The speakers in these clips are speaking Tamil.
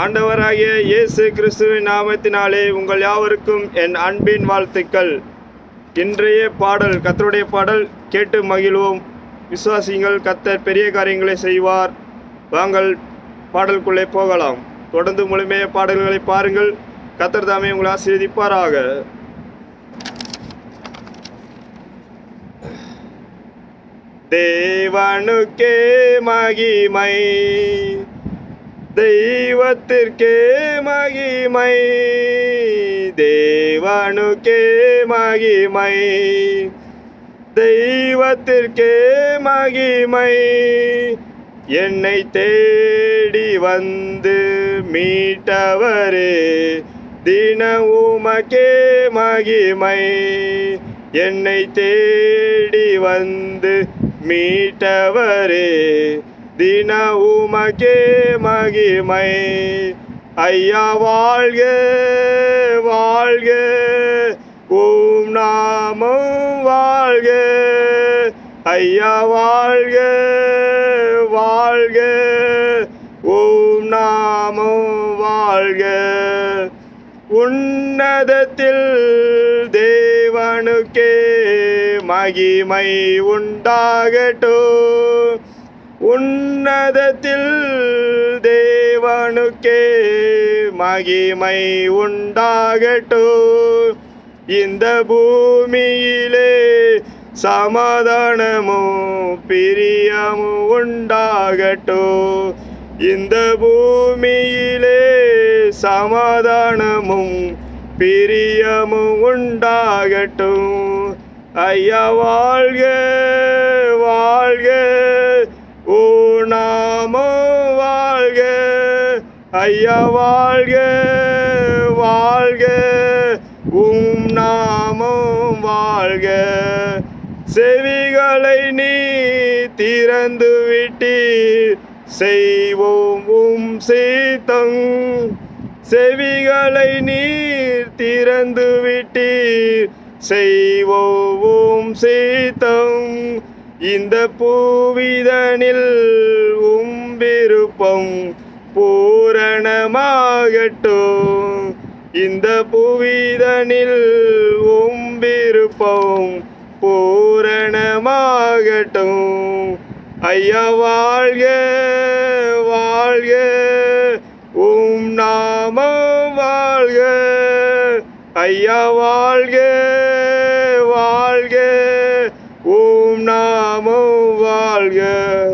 ஆண்டவராகிய இயேசு கிறிஸ்துவின் நாமத்தினாலே உங்கள் யாவருக்கும் என் அன்பின் வாழ்த்துக்கள். இன்றைய பாடல் கத்தருடைய பாடல் கேட்டு மகிழ்வோம். விசுவாசிங்கள் கத்தர் பெரிய காரியங்களை செய்வார். வாங்கள் பாடலுக்குள்ளே போகலாம். தொடர்ந்து முழுமைய பாடல்களை பாருங்கள். கத்தர் தாமே உங்களை ஆசீர்வதிப்பாராக. தேவனுக்கே மகிமை. தெய்வத்திற்கே மகிமை. தேவனுக்கே மகிமை. தெய்வத்திற்கே மகிமை. என்னை தேடி வந்து மீட்டவரே தின உமக்கே மகிமை. என்னை தேடி வந்து மீட்டவரே தின உமக்கே மகிமை. ஐயா வாழ்க வாழ்க. ஓம் நாமம் வாழ்க. ஐயா வாழ்க வாழ்க. ஓம் நாமம் வாழ்க. உன்னதத்தில் தேவனுக்கே மகிமை உண்டாகட்டும். உன்னதத்தில் தேவனுக்கே மகிமை உண்டாகட்டும். இந்த பூமியிலே சமாதானமும் பிரியமும் உண்டாகட்டும். இந்த பூமியிலே சமாதானமும் பிரியமும் உண்டாகட்டும். ஐயா வாழ்க வாழ்க. ஊனாமோ வாழ்க ஐயா வாழ்க வாழ்க. உம் நாமம் வாழ்க. செவிகளை நீ திறந்து விட்டீர். செய்வோம் உம் சீத்தம். செவிகளை நீர் திறந்து விட்டீர். செய்வோம் சீத்தம். இந்த பூவிதனில் உம்பிருப்பம் பூரணமாகட்டும். இந்த புவிதனில் உம்பிருப்பம் பூரணமாகட்டும். ஐயா வாழ்க வாழ்க. உம் நாமம் வாழ்க. ஐயா வாழ்க உம் நாமம் வாழ்க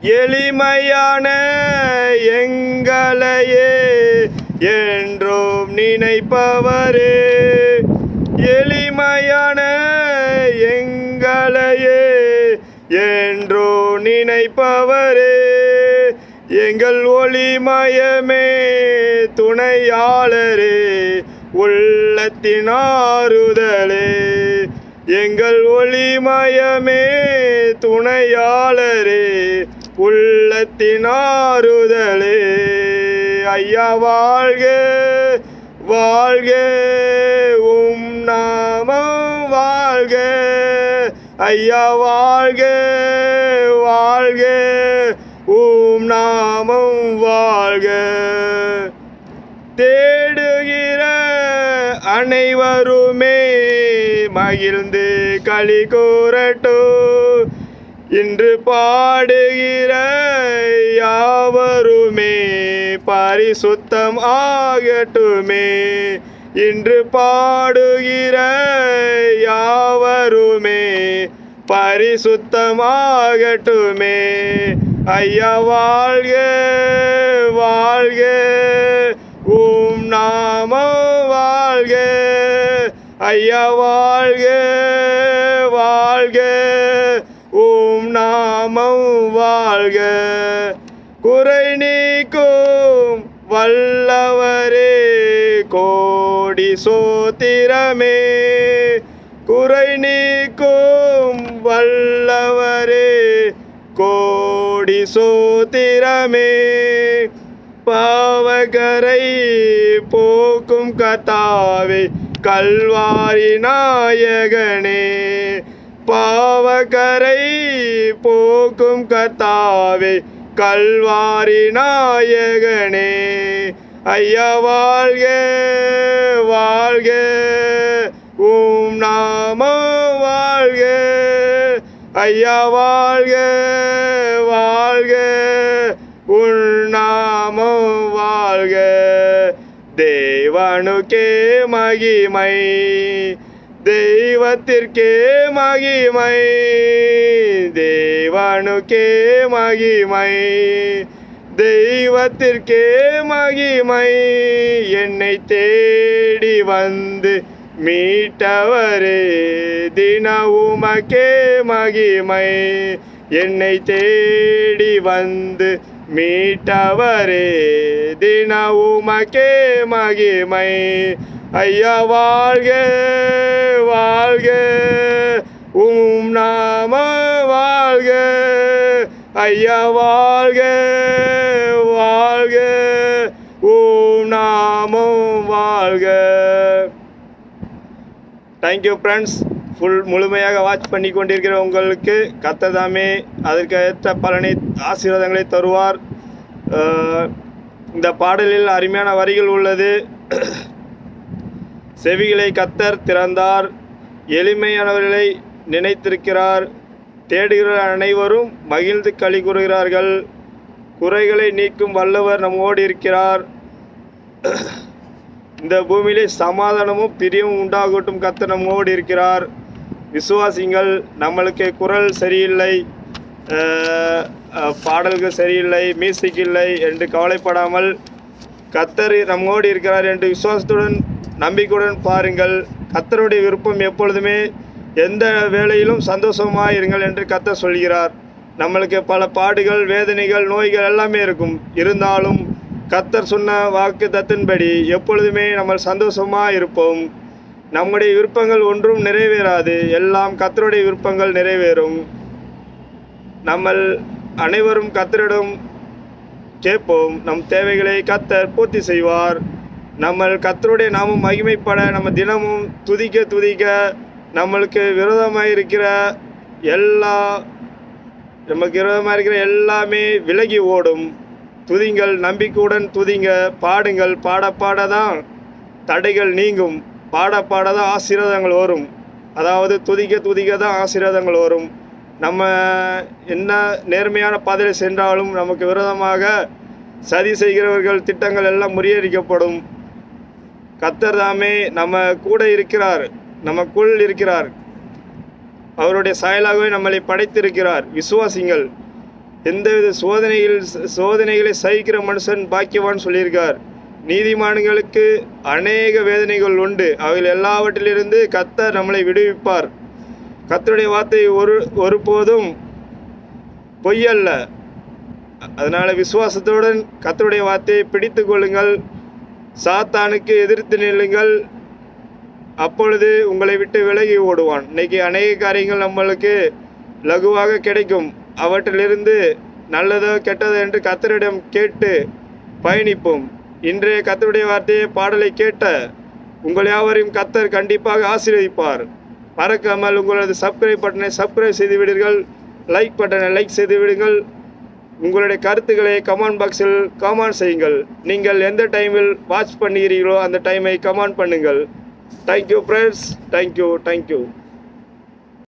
எளிமையான எங்களையே என்றும் நினைப்பவரே. எளிமையான எங்களையே என்றோ நினைப்பவரே. எங்கள் ஒளிமயமே துணையாளரே உள்ளத்தின் ஆறுதலே. எங்கள் ஒளிமயமே துணையாளரே உள்ளத்தினாறுதலே ஐயா வாழ்க வாழ்க உம் நாமம் வாழ்க. ஐயா வாழ்க வாழ்க உம் நாமம் வாழ்க. தேடுகிற அனைவருமே மகிழ்ந்து களி கூறட்டோ. இன்று பாடுகிற யாவருமே பரிசுத்தம் ஆகட்டுமே. இன்று பாடுகிற யாவருமே பரிசுத்தமாகட்டுமே ஐயா வாழ்க வாழ்க. உம் நாம வாழ்க. ஐயா வாழ்க வாழ்க ஓம் நாமம் வாழ்க. குறை நீக்கும் வல்லவரே கோடி சோத்திரமே. குறை நீக்கும் வல்லவரே கோடி சோத்திரமே. பாவகரை போக்கும் கத்தாவே கல்வாரி நாயகனே பாவகரை போக்கும் கத்தாவே கல்வாரி நாயகனே. ஐயா வாழ்க வாழ்க. உம் நாம வாழ்க. ஐயா வாழ்க வாழ்க. உன் நாம வாழ்க. தேவனுக்கே மகிமை. தெய்வத்திற்கே மகிமை. தேவனுக்கே மகிமை. தெய்வத்திற்கே மகிமை. என்னை தேடி வந்து மீட்டவரே தின உமக்கே மகிமை. என்னை தேடி வந்து மீட்டவரே தின உமக்கே மகிமை. ஐயா வாழ்க வாழ்க. உம் நாம வாழ்க. ஐயா வாழ்க வாழ்க. உம் நாமும் வாழ்க. தேங்க்யூ ஃப்ரெண்ட்ஸ் ஃபுல் முழுமையாக வாட்ச் பண்ணி கொண்டிருக்கிற உங்களுக்கு கத்ததாமே அதற்கு ஏற்ற பலனை ஆசீர்வாதங்களை தருவார். இந்த பாடலில் அருமையான வரிகள் உள்ளது. செவிகளை கத்தர் திறந்தார் எளிமையானவர்களை நினைத்திருக்கிறார் தேடுகிற அனைவரும் மகிழ்ந்து களி கூறுகிறார்கள் குறைகளை நீக்கும் வல்லவர் நம்மோடு இருக்கிறார். இந்த பூமியிலே சமாதானமும் பிரியமும் உண்டாகட்டும் கத்த நம்மோடு இருக்கிறார். விசுவாசிங்கள் நம்மளுக்கு குரல் சரியில்லை பாடல்கள் சரியில்லை மியூசிக் இல்லை என்று கவலைப்படாமல் கத்தர் நம்மோடு இருக்கிறார் என்று விசுவாசத்துடன் நம்பிக்கையுடன் பாருங்கள். கத்தருடைய விருப்பம் எப்பொழுதுமே எந்த வேளையிலும் சந்தோஷமாக இருங்கள் என்று கத்தர் சொல்கிறார். நம்மளுக்கு பல பாடுகள் வேதனைகள் நோய்கள் எல்லாமே இருக்கும். இருந்தாலும் கத்தர் சொன்ன வாக்கு தத்தின்படி எப்பொழுதுமே நம்ம சந்தோஷமாக இருப்போம். நம்முடைய விருப்பங்கள் ஒன்றும் நிறைவேறாது. எல்லாம் கத்தருடைய விருப்பங்கள் நிறைவேறும். நம்ம அனைவரும் கத்தரிடம் கேட்போம். நம் தேவைகளை கத்தர் பூர்த்தி செய்வார். நம்ம கத்தருடைய நாமும் மகிமைப்பட நம்ம தினமும் துதிக்க துதிக்க நம்மளுக்கு விரோதமாக இருக்கிற எல்லா நமக்கு விரோதமாக இருக்கிற எல்லாமே விலகி ஓடும். துதிங்கள் நம்பிக்கையுடன் துதிங்க. பாடுங்கள். பாட பாட தான் தடைகள் நீங்கும். பாட பாட தான் ஆசீர்வாதங்கள் வரும். அதாவது துதிக்க துதிக்க தான் ஆசீர்வாதங்கள் வரும். நம்ம என்ன நேர்மையான பாதையில் சென்றாலும் நமக்கு விரோதமாக சதி செய்கிறவர்கள் திட்டங்கள் எல்லாம் முறியடிக்கப்படும். கத்தர் தாமே நம்ம கூட இருக்கிறார். நமக்குள் இருக்கிறார். அவருடைய சாயலாகவே நம்மளை படைத்திருக்கிறார். விசுவாசிங்கள் எந்தவித சோதனையில் சோதனைகளை சகிக்கிற மனுஷன் பாக்கியவான் சொல்லியிருக்கார். நீதிமான்களுக்கு அநேக வேதனைகள் உண்டு. அவைகள் எல்லாவற்றிலிருந்து கத்தர் நம்மளை விடுவிப்பார். கத்தருடைய வார்த்தை ஒரு ஒருபோதும் பொய்யல்ல. அதனால் விசுவாசத்துடன் கத்தருடைய வார்த்தையை பிடித்து கொள்ளுங்கள். சாத்தானுக்கு எதிர்த்து நில்லுங்கள். அப்பொழுது உங்களை விட்டு விலகி ஓடுவான். இன்னைக்கு அநேக காரியங்கள் நம்மளுக்கு லகுவாக கிடைக்கும். அவற்றிலிருந்து நல்லதோ கெட்டதோ என்று கத்தரிடம் கேட்டு பயணிப்போம். இன்றைய கத்தருடைய வார்த்தையை பாடலை கேட்ட உங்கள் யாவரையும் கத்தர் கண்டிப்பாக ஆசீர்வதிப்பார். மறக்காமல் உங்களது சப்ஸ்கிரைப் பட்டனை சப்ஸ்கிரைப் செய்து விடுங்கள். லைக் பட்டனை லைக் செய்து விடுங்கள். உங்களுடைய கருத்துக்களை கமெண்ட் பாக்ஸில் கமெண்ட் செய்யுங்கள். நீங்கள் எந்த டைமில் வாட்ச் பண்ணுகிறீர்களோ அந்த டைமை கமெண்ட் பண்ணுங்கள். Thank you friends thank you thank you